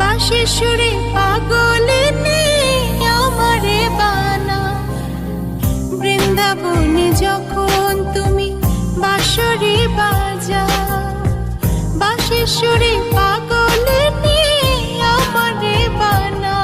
বাঁশির সুরে পাগলে আমারে বানা। বৃন্দাবনে যখন তুমি বাঁশরি বাজা পাগলে আমারে বানা।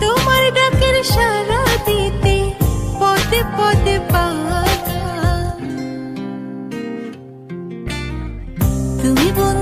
তোমার ডাকের সারা দিতে পদে পদে তুমি বন্ধু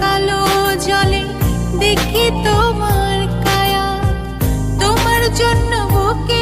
কালো জলে দেখি তোমার কায়া। তোমার জন্য বুকে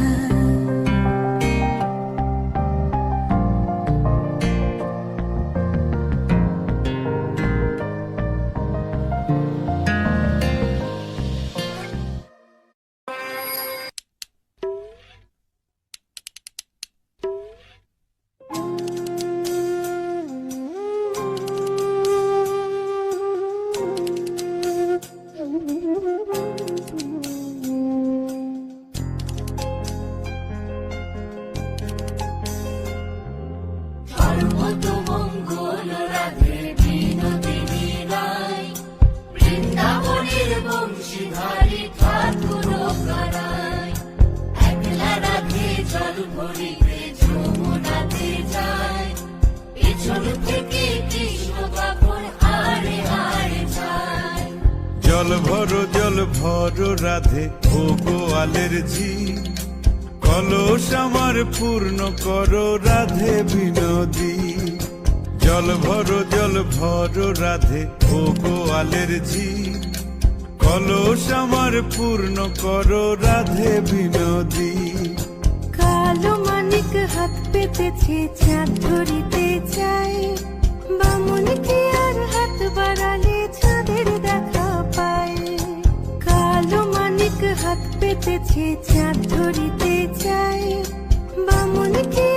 জল ভরো জল ভরো, রাধে ও গোয়ালের ঝি। কলস আমার পূর্ণ করো, রাধে বিনোদী। জল ভরো জল ভরো, রাধে ও গোয়ালের ঝি। কলস আমার পূর্ণ করো, রাধে বিনোদী। হাত পেতেছে, চাঁদ ধরিতে চাই বামুনকে আর হাত বাড়ালে চাঁদের দেখা পাই কালো মানিক হাত পেতেছে, চাঁদ ধরিতে চাই বামুনকে